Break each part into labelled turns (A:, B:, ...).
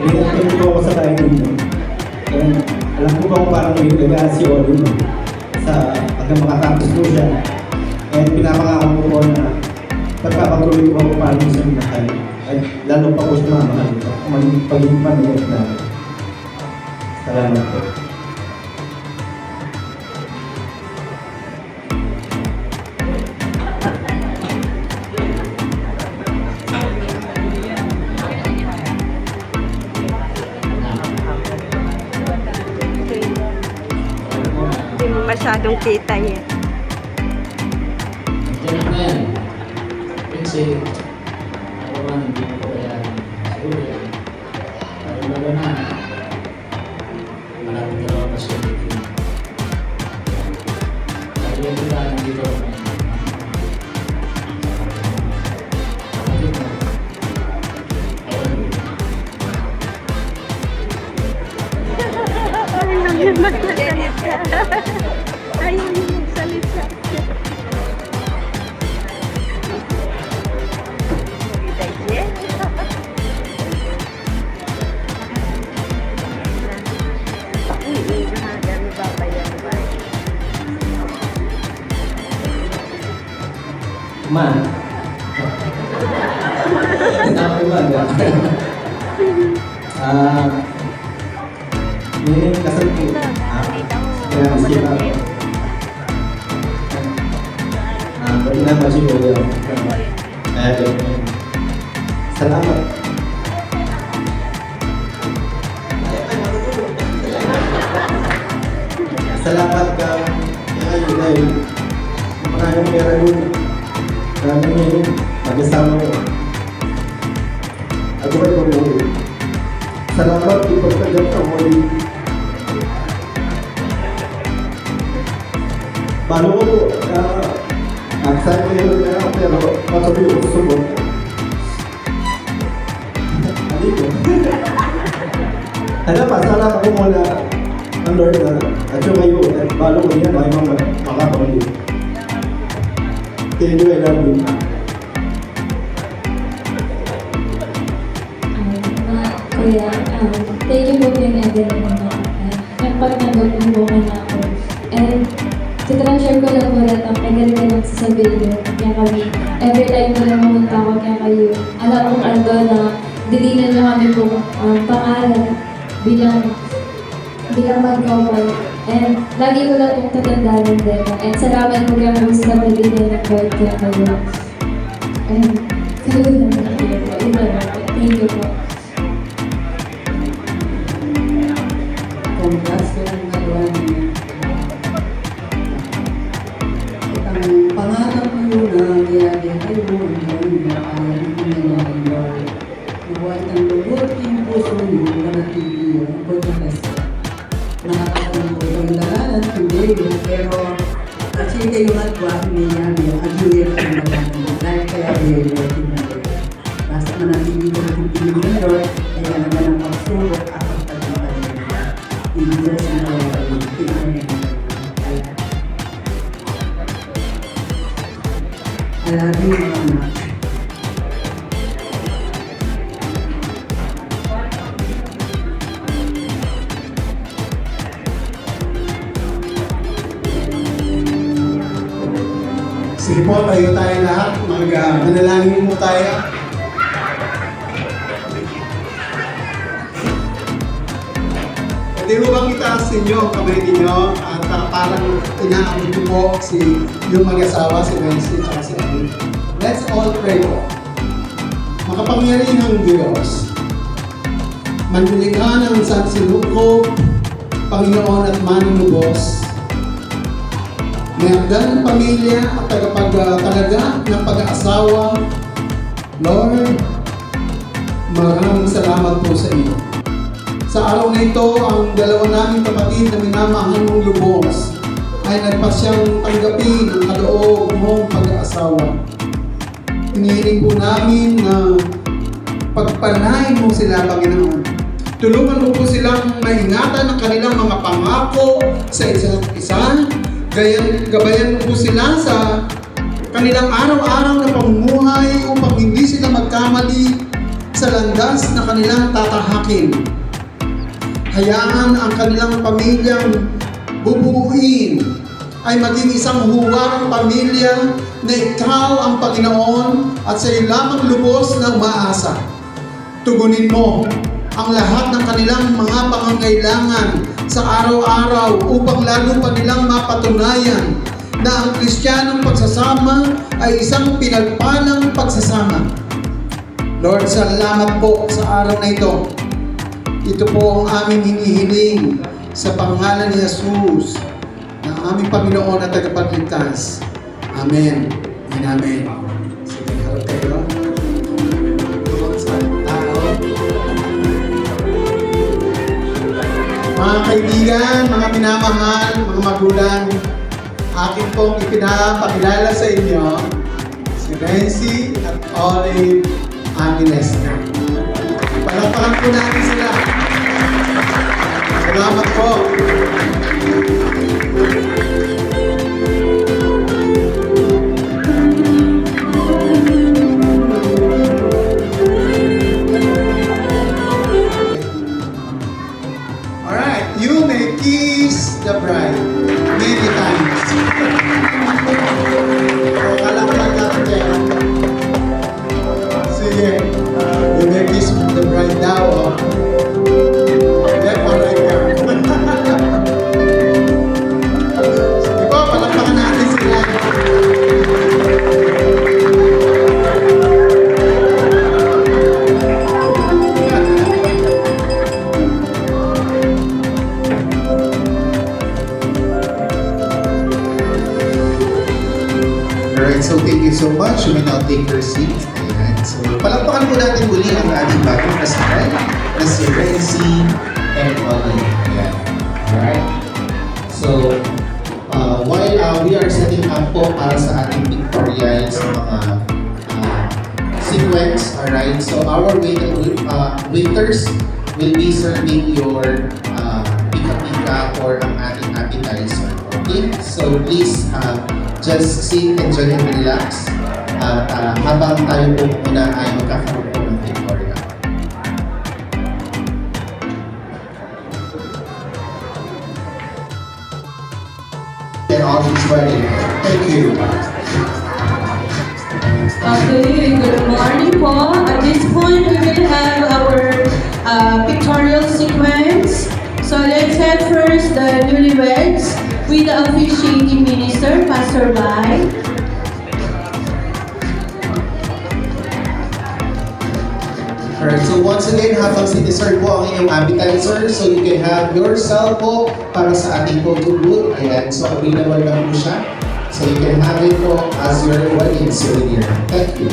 A: Binigyan po ako sa tayo ninyo. And alam ko ba kung paano yung nag si Olin sa hanggang makatapos po siya. And pinapangako ko na pagkapatuloy ko ako paano sa minahal. At lalo pa po siya mamahal. Maging paging pamilya namin. Salamat po.
B: Masyadong kita yan.
C: Diyan na yan.
A: Pwede na ba siguro? Eh, salamat. Salamat ka. Kaya yun dahil maraming pera yun. Maraming yun. Mag-asama ko. Ako ay pamuli. Ko uh, excited na ako pero patuloy ko sumot. Dito. Ano pa, salamat ko muna ang Lord na at yung kayo, at balo ko niya, may mga makapamuli. Thank you, I love you.
D: Um, kuya, um, thank you po pinag-edit mo na. Nagpagtanggap mo po na ako. And sa transfer ko lang po rin, ang tagal ka lang sasabihin niyo. Kaya kami, every time ko lang pumunta ako, kaya kayo, alam kong ando na didinan niyo kami po um, pangalan bilang bilang mag-couple. And lagi ko lang itong tatandaan din. And salamat po kaya kami sa pagdidinan ng God kaya kayo. And kayo lang po. Iba po. Thank you po.
E: Yun na nangyayari kayo, ngayon na kaya hindi na nangyayari. Nabuhat ng lubot yung puso niyo na natigil ako na nasa. Nakakataon ko yung dalalan, hindi, pero kasi kayo nagawa niya niya, at yun yung nagawa Dahil kaya yun yung nagawa. Basta manatili ko ng piling ng Lord, kaya naman ang pagsubok at ang pagkakaroon. In Jesus' name, Amen. I love you, Mama.
F: Sige po, tayo tayo lahat. Mag, uh, manalangin tayo. Mo bang itaas ninyo ang kamay ninyo at uh, parang inaabot ko po si yung mag-asawa, si Nancy at si Abby. Let's all pray po. Makapangyarihang Diyos, manlilikha ng San Sinuko, Panginoon at Manunubos, may hanggang pamilya at tagapagtalaga ng pag-aasawa. Lord, maraming salamat po sa iyo. Sa araw na ito, ang dalawa naming kapatid na minamahal mong lubos ay nagpasyang tanggapin ang kaloob mong pag-aasawa. Hinihiling po namin na pagpalain mo sila, Panginoon. Tulungan mo po silang maingatan ang kanilang mga pangako sa isa't isa. Gayan, gabayan mo po sila sa kanilang araw-araw na pamumuhay upang hindi sila magkamali sa landas na kanilang tatahakin. Hayaan ang kanilang pamilyang bubuuin ay maging isang huwarang pamilya na ikaw ang Panginoon at sa lamang lubos ng maasa. Tugunin mo ang lahat ng kanilang mga pangangailangan sa araw-araw upang lalo pa nilang mapatunayan na ang Kristiyanong pagsasama ay isang pinagpalang pagsasama. Lord, salamat po sa araw na ito. Ito po ang aming hinihiling sa pangalan ni Jesus na aming Panginoon at tagapagligtas. Amen. and Amen. Sige, harap kayo. Mga kaibigan, mga minamahal, mga magulang, akin pong ipinapakilala sa inyo si Renzi at Olive Aguilesca. Palakpakan po natin sila. Salamat po.
G: Much. You may now take your seat. Ayan. So, palakpakan po natin muli ang ating bagong kasal na si Renzi Ollie. Ayan. Alright. So, uh, while uh, we are setting up po para sa ating pictorial sa mga uh, sequence, alright, so our wait, uh, waiters will be serving your uh, pika-pika or ang ating appetizer. Okay? So, please, uh, just sit, enjoy and relax. At uh, habang tayo po muna ay magkakaroon po ng pictorial. And all is ready. Thank you.
H: Okay, good morning po. At this point, we will have officiating minister, Pastor Bai.
G: Alright, so once again, habang siniserve po ang inyong appetizer, so you can have yourself po para sa ating photo booth. Ayan, so available lang po siya. So you can have it po as your wedding souvenir. Thank you.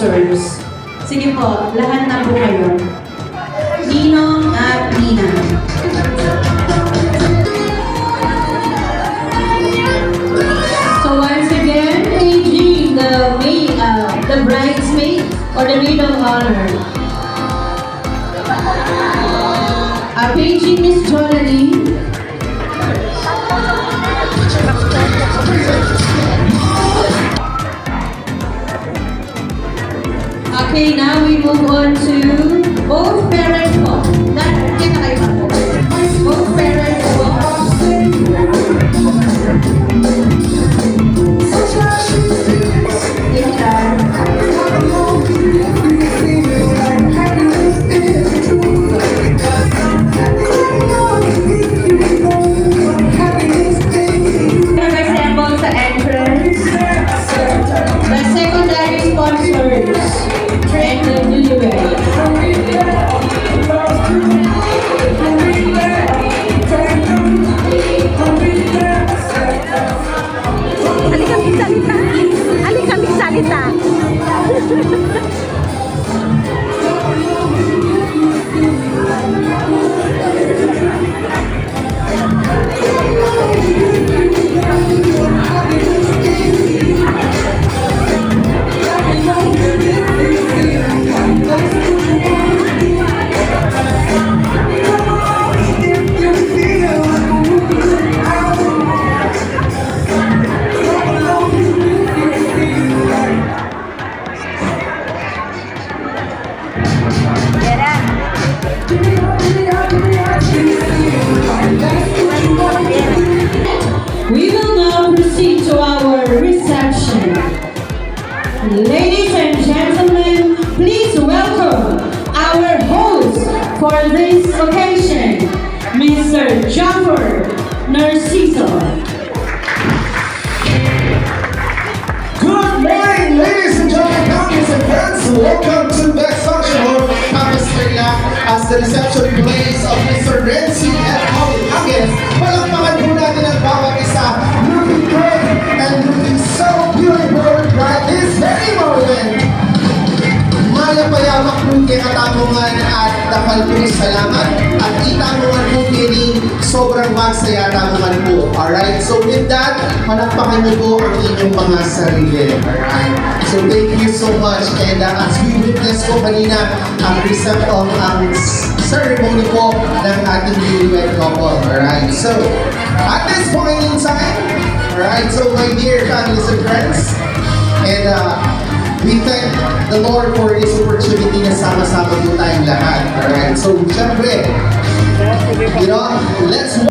H: Sponsors. Sige po, lahat na po kayo. Ninong at Nina. So once again, aging the maid, uh, the bridesmaid or the maid of honor. Uh, paging Miss Jonalie. Okay, now we move on to both parents Ladies and gentlemen, please welcome our host for this occasion, Mr. Jaffer Narciso.
G: Good morning, ladies and gentlemen, companies and friends. Welcome to the function hall, Paris as the reception plays. Palakpakan niyo po ang inyong mga sarili. Alright? So thank you so much and uh, as we witness po kanina ang result of ang s- ceremony po ng ating newlywed couple. Alright? So at this point in time, alright, so my dear families and friends, and uh, We thank the Lord for this opportunity na sama-sama po tayong lahat. Alright? So, syempre, you know, let's